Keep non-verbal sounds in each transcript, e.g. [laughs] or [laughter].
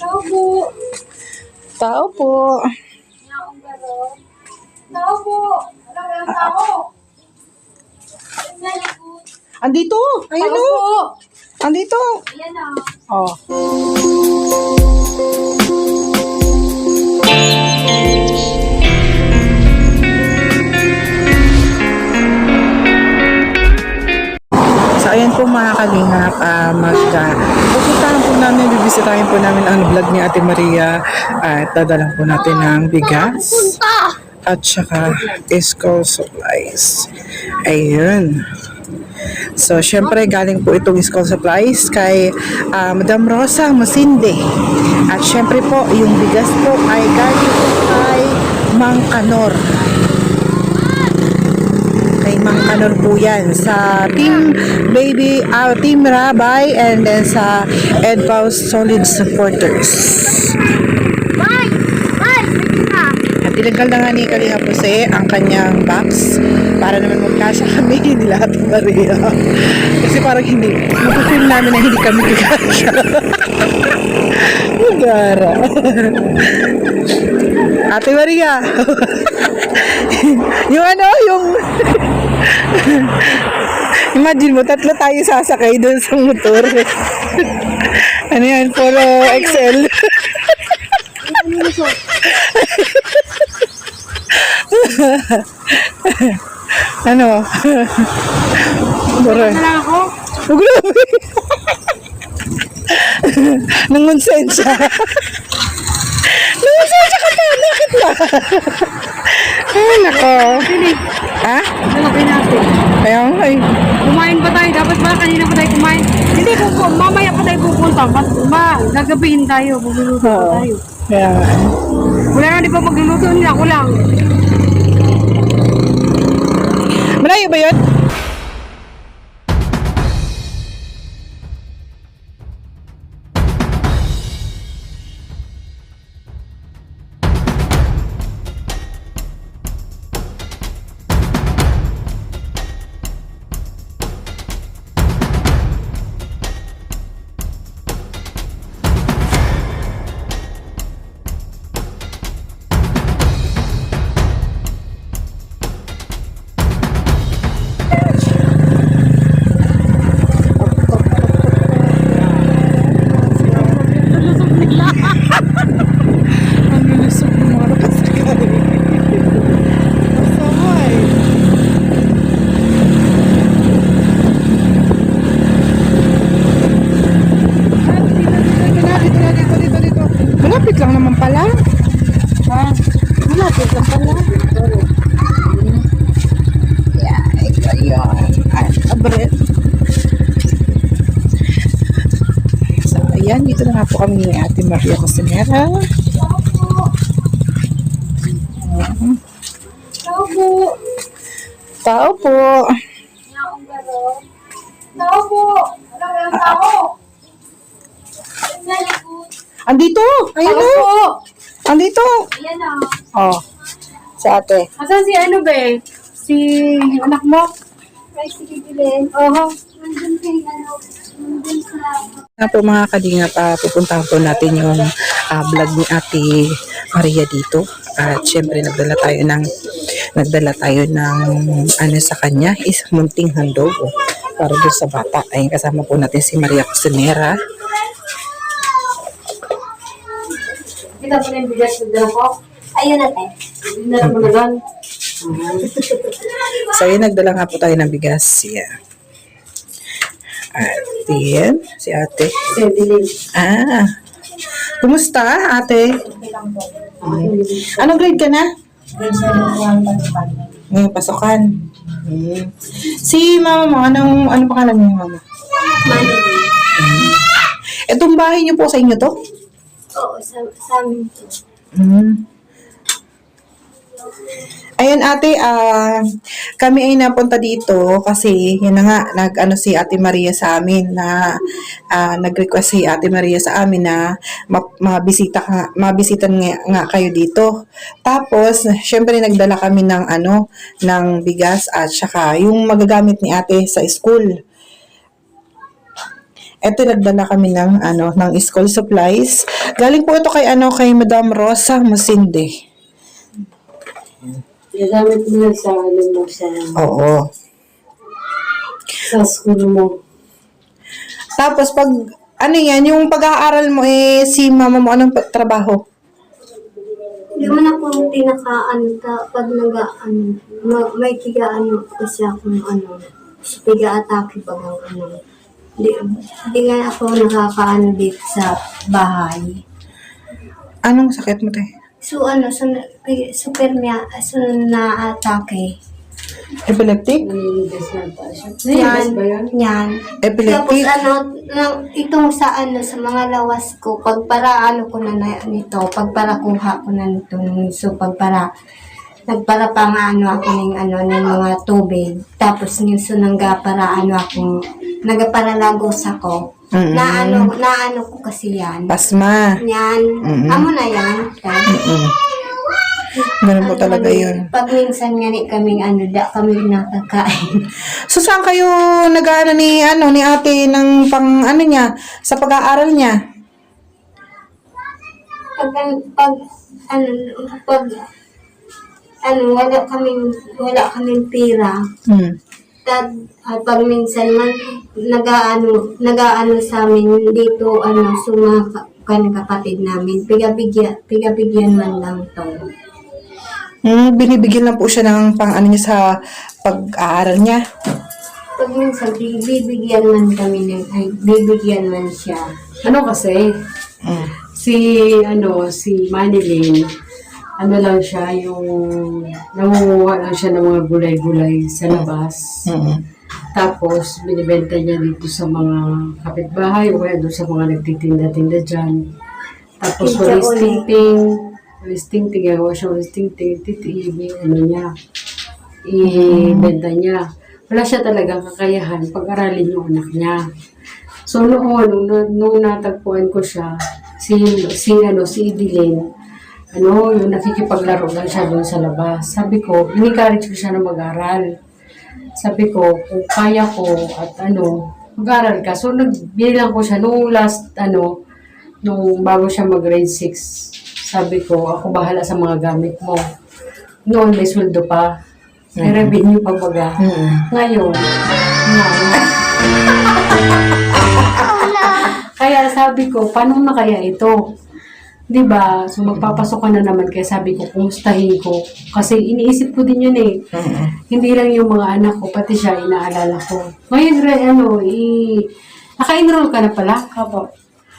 Tao po. Tao po. Tao po. Alam mo yung tao? Andito. Ayun o. Andito. Ayan na. Oh. Ayan po mga kalingap, uh, mag, uh, pupuntahan po namin, bibisitahin po namin ang vlog ni Ate Maria at dadalang po natin ng bigas at saka school supplies. Ayun. So, syempre, galing po itong school supplies kay ah, Madam Rosa Masinde. At syempre po, yung bigas po ay galing po kay Mang Kanor. Mang Kanor po yan. Sa Team Baby, ah, Team Rabay, and then sa Edpaus Solid Supporters. Bye! Bye! At tinanggal na nga ni Kalinga Jose ang kanyang box para naman magkasya [laughs] kami ni lahat ng Maria. Kasi parang hindi, napapil namin na hindi kami magkasya. Magara. Ate Maria. [laughs] yung ano, yung... [laughs] Imagine mo, tatlo tayo sasakay doon sa motor. [laughs] ano yan, puro Excel. [laughs] ano? Puro. Ako. Oh, grabe. Ay, nako. Ha? Lalaki natin. Kaya nga eh. Kumain pa tayo. Dapat ba kanina pa tayo kumain? Hindi ko po. Mamaya pa tayo pupunta. Mas, ma, gagabihin tayo. Magluluto Oo. tayo. Kaya nga. Wala na di pa magluluto nila. Ako lang. Malayo ba yun? Dito na nga po kami ni Ate Maria Cosinera. Tao po. Tao po. Tao po. Alam mo yung tao? Good. Andito! Ayun o! po. Andito! Ayan na. Oh, si ate. Asan si ano be? Si anak mo? Ay, si Kikilen. Oo. Nandun kay ano, sa... Nga po mga kalinga pa, pupuntahan po natin yung ah, vlog ni Ate Maria dito. At syempre nagdala tayo ng nagdala tayo ng ano sa kanya is munting handog oh, para doon sa bata. Ayun kasama po natin si Maria Cosinera. Kita mo na yung bigas na dala ko? Ayun na tayo. Mo na doon. [laughs] So yun, nagdala nga po tayo ng bigas. Yeah. At yan, si ate. Ah, kumusta ate? Anong grade ka na? Ngayon, pasokan. Hmm. Si mama mo, anong, ano pangalan niyo mama? Itong bahay niyo po sa inyo to? Oo, sa, sa amin to. Hmm. Ayun ate, ah kami ay napunta dito kasi yun na nga, nag ano si Ate Maria sa amin na ah, nag-request si Ate Maria sa amin na ma- mabisita mabisitan nga, nga kayo dito. Tapos, syempre nagdala kami ng ano, ng bigas at saka yung magagamit ni Ate sa school. Eto, nagdala kami ng, ano, ng school supplies. Galing po ito kay, ano, kay Madam Rosa Masinde. Gagamit mo sa ano mo sa, Oo. sa school mo. Tapos, pag, ano yan, yung pag-aaral mo, eh, si mama mo, anong trabaho? Hindi mo na kung tinakaan ka pag nag-ano, ma- may tigaan kasi ako ng ano, tiga-atake pag ang ano. Hindi, hindi nga ako nakakaano dito sa bahay. Anong sakit mo, te? So ano, so, super niya, so na-atake. Epileptic? Yan, yan. Tapos Epileptic? ano, nang- itong sa ano, sa mga lawas ko, pag para ano ko na, na nito, pag para kuha ko na nitong, so pag para, nagpara pa nga ano ako ng ano, ng mga tubig. Tapos yung sunangga para ano ako, nagaparalagos ako. Mm-mm. Na ano, na ano ko kasi yan. Pasma. Yan. Mm-mm. Amo na yan. Mm. Ganun po talaga yun. Pag minsan nga ni kaming ano, da kami nakakain. [laughs] So, saan kayo nag-ano ni, ano, ni ate ng pang, ano niya, sa pag-aaral niya? pag, pag, ano, pag, ano, wala kaming, wala kaming pira. Hmm. Tad, ah, pag minsan man, nagaano, nagaano sa amin dito, ano, suma kan kapatid namin, pigabigyan, pigabigyan man lang to. Hmm, binibigyan lang po siya ng pang, ano niya sa pag-aaral niya. Pag minsan, bi- bibigyan man kami ng, ay, bibigyan man siya. Ano kasi, Hmm. si, ano, si Manilyn, ano lang siya, yung nangunguha lang siya ng mga gulay-gulay sa labas. Hmm. Tapos, binibenta niya dito sa mga kapitbahay o kaya doon sa mga nagtitinda-tinda dyan. Tapos, walis tingting, walis tingting, gagawa siya walis tingting, titiibig, ano niya, ibenta niya. Wala siya talagang kakayahan pag-aralin yung anak niya. So noon, nung, nung natagpuan ko siya, si, si, ano, si Idilin, ano, yung nakikipaglaro lang siya doon sa labas. Sabi ko, in-encourage ko siya na mag-aral. Sabi ko, kung kaya ko at ano, mag-aral ka. So nagbilang ko siya nung last, ano, nung bago siya mag-grade 6. Sabi ko, ako bahala sa mga gamit mo. Noon may sweldo pa. May revenue pa baga. Hmm. Ngayon, ngayon. [laughs] kaya sabi ko, paano na kaya ito? 'Di ba? So magpapasok ka na naman kaya sabi ko, kumustahin ko. Kasi iniisip ko din yun eh. Hmm. Hindi lang yung mga anak ko, pati siya inaalala ko. Ngayon, re- ano, i... Naka-enroll ka na pala? Opo.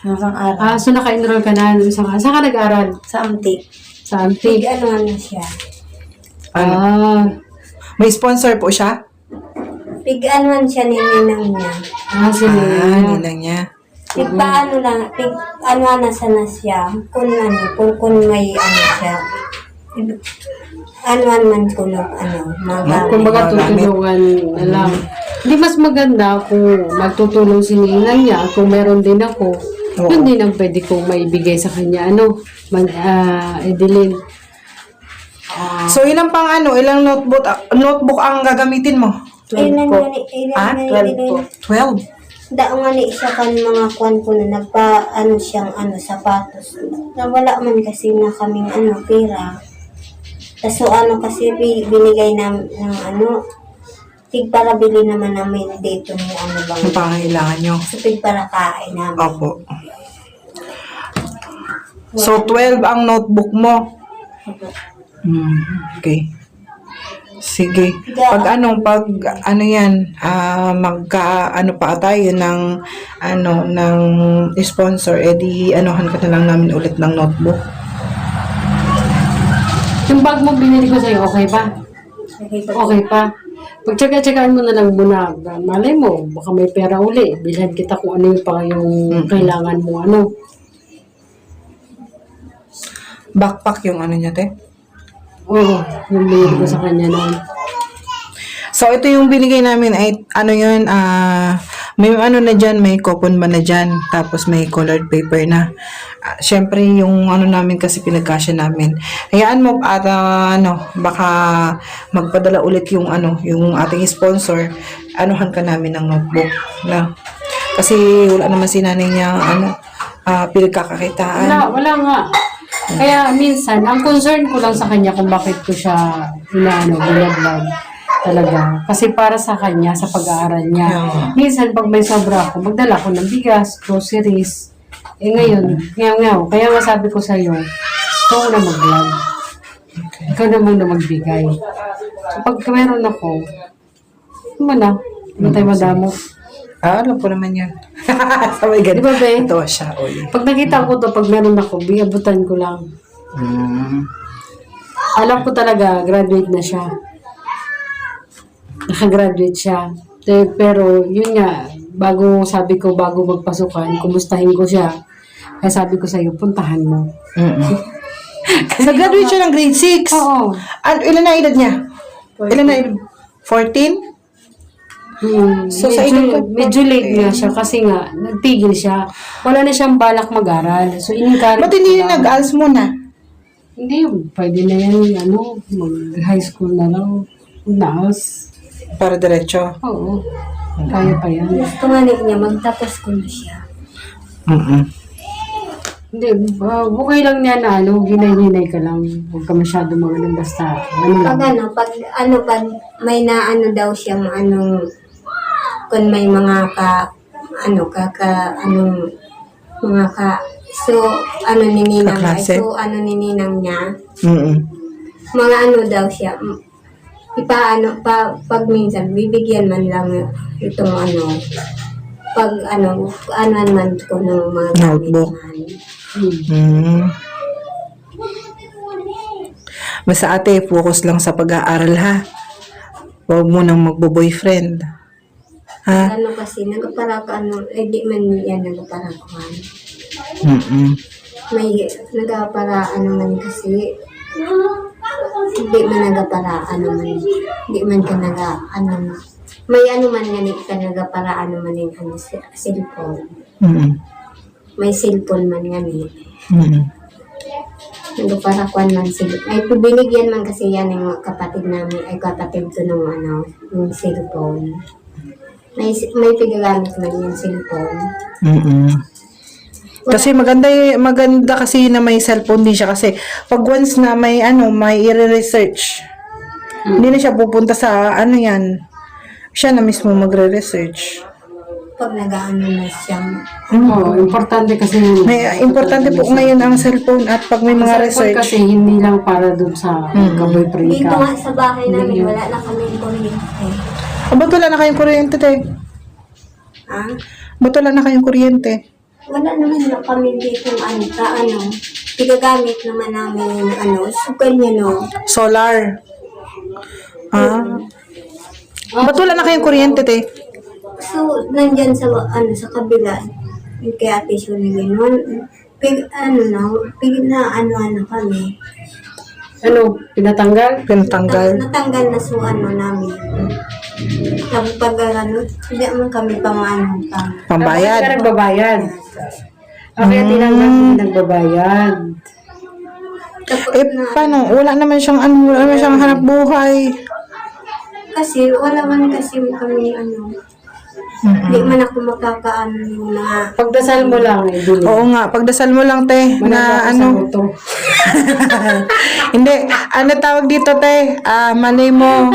Nasang araw. Ah, so naka-enroll ka na. Saan ka, saan ka nag-aral? Sa amtik. Sa Antig. Pig ano ano siya. Ano? Ah, May sponsor po siya? Pig ano siya ni ninang niya. ah, si Ah, Nina. nilang niya. Pig paano lang, pig ano na sana siya. Kung ano, kung, kung may ano siya. Ano man ko lang, ano, mga Kumbaga Magamit. tutulungan na lang. Hindi mas maganda kung magtutulong si Ninang niya, kung meron din ako, Oo. yun din ang pwede kong maibigay sa kanya. Ano, man, ah, Edeline. So, ilang pang ano, ilang notebook, notebook ang gagamitin mo? Ilan ilan Ah, nga ni, 12. Dao nga ni isa kan mga kwan ko na nagpa, ano siyang, ano, sapatos. Nawala man kasi na kaming, ano, pera. Kaso ano kasi bi- binigay na ng ano, pig para bili naman namin dito ng ano bang, Ang pangailangan nyo. so pig para kain namin. Opo. So, 12 ang notebook mo. Hmm, okay. Sige. Pag ano, pag ano yan, ah magka ano pa tayo ng ano ng sponsor, edi anuhan ka na lang namin ulit ng notebook. Yung bag mo binili ko sa'yo, okay pa? Okay, pa. Okay pa. Pagtsaga-tsagaan mo na lang muna. Malay mo, baka may pera uli. Bilhan kita kung ano yung pa yung kailangan mo. Ano. Backpack yung ano niya, te. Oo, yung binili ko sa kanya noon. So, ito yung binigay namin ay, ano yun, ah, may ano na dyan, may coupon ba na dyan, tapos may colored paper na. Ah, Siyempre, yung ano namin kasi pinagkasya namin. Hayaan mo, at ah, ano, baka magpadala ulit yung ano, yung ating sponsor, anuhan ka namin ng notebook, na. Kasi wala naman si nanay niya, ano, ah, pinagkakakitaan. Wala, wala nga. Kaya minsan, ang concern ko lang sa kanya kung bakit ko siya inaano, binablog talaga. Kasi para sa kanya, sa pag-aaral niya. Oo. Minsan, pag may sobra ako, magdala ko ng bigas, groceries. Eh ngayon, ngayon, ngayon. Kaya nga sabi ko sa'yo, ikaw na mag-vlog. Ikaw na muna magbigay. So, pag meron ako, ano mo na, hindi tayo madamo. Ah, alam ko naman yan. [laughs] Sabay Di ganun. ba, be? Ito siya, oy. Pag nakita ko to, pag meron ako, bigabutan ko lang. Mm. alam ko talaga, graduate na siya. Nakagraduate siya. Te- Pero, yun nga, bago sabi ko, bago magpasukan, kumustahin ko siya. Kaya sabi ko sa'yo, puntahan mo. Mm-mm. [laughs] Nag-graduate siya ng grade 6. Oo. Ano, ilan na edad niya? Ilan na edad? 14? Hmm, So, sa medyo, edad ko- medyo late nga siya kasi nga, nagtigil siya. Wala na siyang balak mag-aral. So, in-encourage Ba't hindi nag-ALS muna? Hindi, pwede na yan, ano, mag-high school na lang. Naas. Para diretso. Oo. Kaya pa yan. Gusto nga niya, magtapos ko na siya. Mm-mm. Hindi, uh, okay lang niya na ano, ginay-ginay ka lang. Huwag ka masyado mga basta. Ano lang. Pag ano, pag ano, pag may na ano daw siya, anong, kung may mga ka, ano, ka, ka, anong, mga ka, so, ano ni Ninang, Kaklase? so, ano ni Ninang niya, Mm-mm. mga ano daw siya, mm, ipaano, pa, pag minsan, bibigyan man lang itong ano, pag ano, ano man ko ng mga gamit Notebook. man. Mm. Basta ate, focus lang sa pag-aaral ha. Huwag mo nang magbo-boyfriend. Ha? Ano kasi, nagpara ka, ano, eh di man yan nagpara ko. Mm-mm. May nagpara, ano man kasi, hindi man nagpara, ano man, hindi man ka naga, ano, may ano man nga ni ka nagpara, ano man yung ano, cellphone. Mm-mm. May cellphone man nga ni. Mm-mm. Nagpara kuan man cellphone. Ay, binigyan man kasi yan ng kapatid namin, ay kapatid ko nung ano, yung cellphone. May, may pigagamit man yung cellphone. Mm-mm. Kasi maganda y- maganda kasi na may cellphone din siya kasi pag once na may ano, may i-research. Hindi na siya pupunta sa ano yan. Siya na mismo magre-research. Pag nag-ano na siya, Oo, importante kasi yung... May importante po ngayon ang cellphone at pag may mga Cellphone research. kasi hindi lang para dun sa ka-boyfriend Dito ka. nga sa bahay namin, wala na kami kuryente. O, ba't wala na kayong kuryente, te? Ha? Ba't wala na kayong kuryente? Wala naman na kami dito ano, ka ano. Pigagamit naman namin yung ano, sukan niya no. Solar. Ah. Ba't wala na kayong kuryente, te? So, nandyan sa ano sa kabila, yung kay Ate Shuli gano'n, pig, ano na, pig na ano ano kami. Ano, pinatanggal? Pinatanggal. Natanggal na so ano namin. Tapos pag ano, hindi naman kami pang ano, pang Bakit ka Pambayad. nagbabayad? Okay, tinanggal mo nagbabayad. tapos Eh, na, paano? Wala naman siyang ano, wala naman siyang hanap buhay. kasi wala man kasi kami ano, hindi man ako makakaano yung mga Pagdasal mo lang, eh. Oo nga, pagdasal mo lang, te, na ano, [laughs] hindi, ano tawag dito, te, ah, malay mo.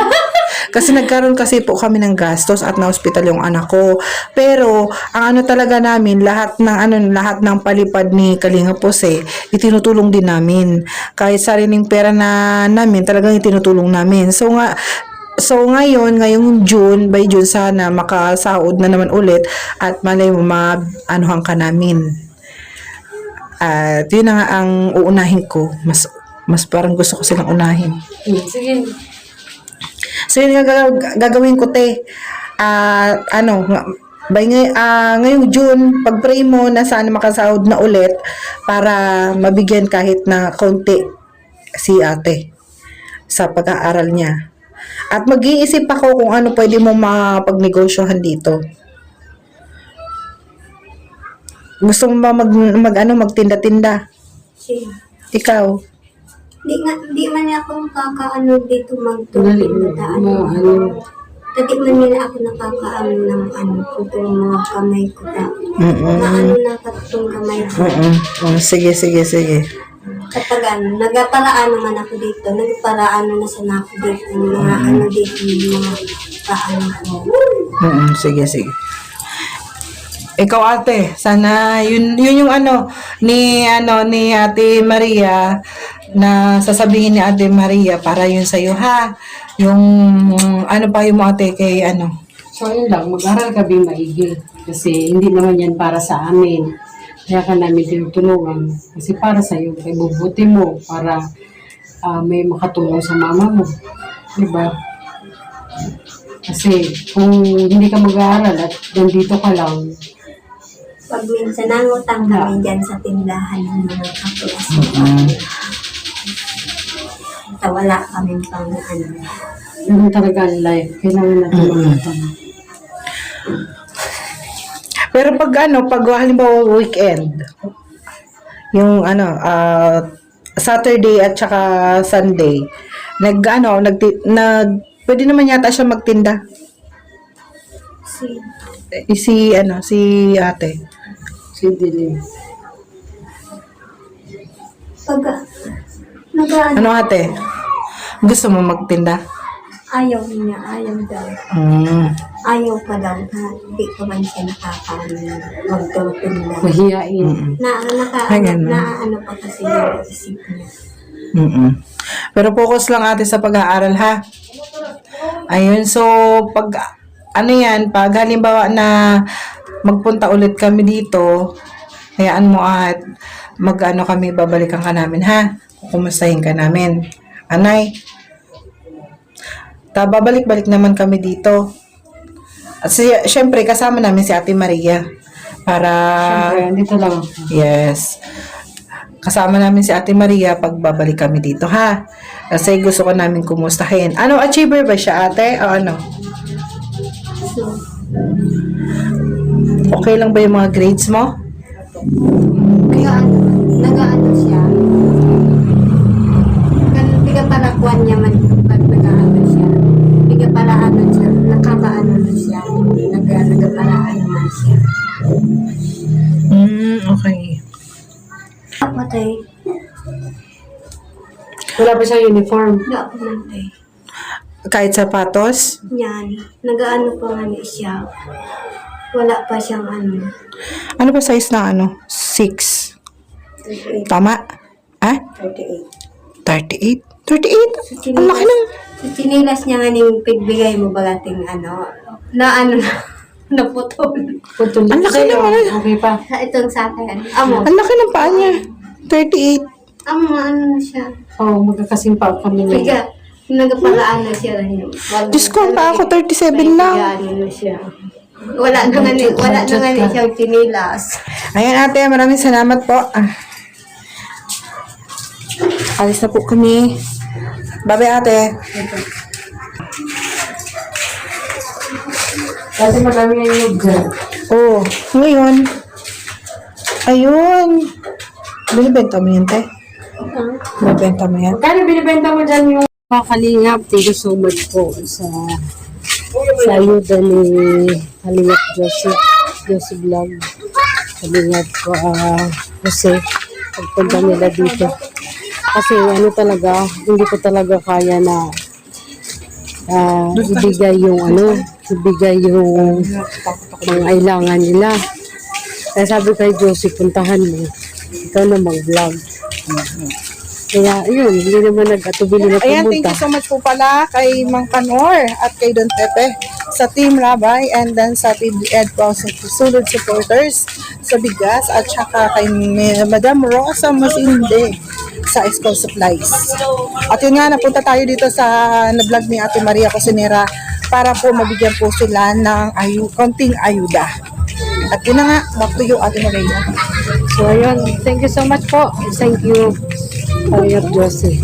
Kasi nagkaroon kasi po kami ng gastos at na-hospital yung anak ko. Pero, ang ano talaga namin, lahat ng ano, lahat ng palipad ni Kalinga Pose, itinutulong din namin. Kahit sariling pera na namin, talagang itinutulong namin. So nga, So ngayon, ngayong June, by June sana makasahod na naman ulit at malay mo ma-anuhan ka namin. At yun na nga ang uunahin ko. Mas mas parang gusto ko silang unahin. Sige. So yun nga gag- gagawin ko te. Ah, ano, nga- by ngay ah, ngayong June, pag-pray mo na sana makasahod na ulit para mabigyan kahit na konti si ate sa pag-aaral niya. At mag-iisip ako kung ano pwede mo mapagnegosyohan dito. Gusto mo ba mag, mag ano, magtinda-tinda? siya. Ikaw? Di nga, di man ako makakaano dito Dali. magtulog na Ma, ano, Dati man nila ako nakakaano ng ano, itong mga kamay ko na. Mm-mm. Maano na katong kamay ko. Mm-mm. Oh, sige, sige, sige. Kapag ano, nagparaan naman ako dito, nagparaan na sa ako dito, mga ano dito, mga paano ko. Mm-mm. Sige, sige. Ikaw ate, sana yun yun yung ano ni ano ni Ate Maria na sasabihin ni Ate Maria para yun sa iyo ha. Yung ano pa yung mo ate kay ano. So, yun lang, mag-aral ka bing maigi. Kasi hindi naman yan para sa amin. Kaya ka namin tinutulungan. Kasi para sa iyo, kay bubuti mo, para ah, may makatulong sa mama mo. Diba? Kasi kung hindi ka mag-aaral at nandito ka lang, Pag minsan nangutang kami dyan sa tindahan ng mga kapulas. Basta wala kami pang ano. yun talaga ang life. Kailangan natin mag-aaral. Pero pag ano, pag halimbawa weekend, yung ano, ah, Saturday at saka Sunday, nag ano, nag, nag pwede naman yata siya magtinda. Si, Si ano, si ate. Si Dilim. pag nag Ano ate? Gusto mo magtinda? Ayaw niya, ayaw daw. Mm. Ayaw pa daw ha. Hindi ko man siya nakakaano magtulog Mahihain. Na, naka, Ay, ganun. na, ano pa kasi yung isip niya. Mm-mm. Pero focus lang ate sa pag-aaral ha. Ayun, so pag ano yan, pag halimbawa na magpunta ulit kami dito, hayaan mo at mag-ano kami, babalikan ka namin ha. Kumustahin ka namin. Anay, ta babalik-balik naman kami dito. At si, syempre, kasama namin si Ate Maria. Para Siyempre, dito lang. Yes. Kasama namin si Ate Maria pag babalik kami dito, ha? Kasi gusto ko namin kumustahin. Ano, achiever ba siya, ate? O ano? Okay lang ba yung mga grades mo? nag-ano, nag-ano siya. Ganun, biga para kuwan niya man siya. Biga para ano siya, nakakaano na siya. Nag, nagparaan naman siya. Hmm, okay. Patay, Wala pa siyang uniform. hindi ako mantay. Kahit sapatos? Yan, nag-ano pa nga ni siya. Wala pa siyang ano. Ano ba size na ano? 6. 38. Tama? Ah? 38. 38? 38? Ang laki ng... Sa chinilas niya nga ning pigbigay mo bagating ano, na ano na, [laughs] naputol. Putol. Ang laki Sa'yo, naman. Okay pa. Sa itong sa akin. Amo, Ang laki ng paa niya. 38. amo, ano na siya. Oo, oh, magkakasing pa kami na. Biga, nagpalaan na siya rin. Wag- Diyos ko, ang paa ko 37 lang. Biga, ano na siya. Wala na nga ni, wala na nga ni siyang chinilas. Ayan ate, maraming salamat po. Ah. Alis na po kami. Bye ate. Kasi marami na yung yogurt. Oh, ngayon. Ayun. Binibenta mo yan, te? Binibenta mo yan? Kano binibenta mo dyan yung kakalingap? Thank you so much po sa sa ayuda ni Kalingap Joseph Joseph Vlog. Kalingap ko ah Jose pagpunta nila dito. Kasi ano talaga, hindi ko talaga kaya na ah, ibigay yung ano, ibigay yung mga kailangan nila. Kaya sabi kay Josie, puntahan mo. Ikaw na mag-vlog. Kaya, yun, hindi naman nag-atubili na Ayan, thank pumunta. you so much po pala kay Mang Kanor at kay Don Pepe sa Team Rabay and then sa Team Ed po sa sulod supporters sa bigas at saka kay Madam Rosa Masinde sa School Supplies. At yun nga, napunta tayo dito sa na-vlog ni Ate Maria Cosinera para po mabigyan po sila ng ayu konting ayuda. At yun na nga, back to you, Ate Maria. So, ayun. Thank you so much po. Thank you. Kalingap Josie.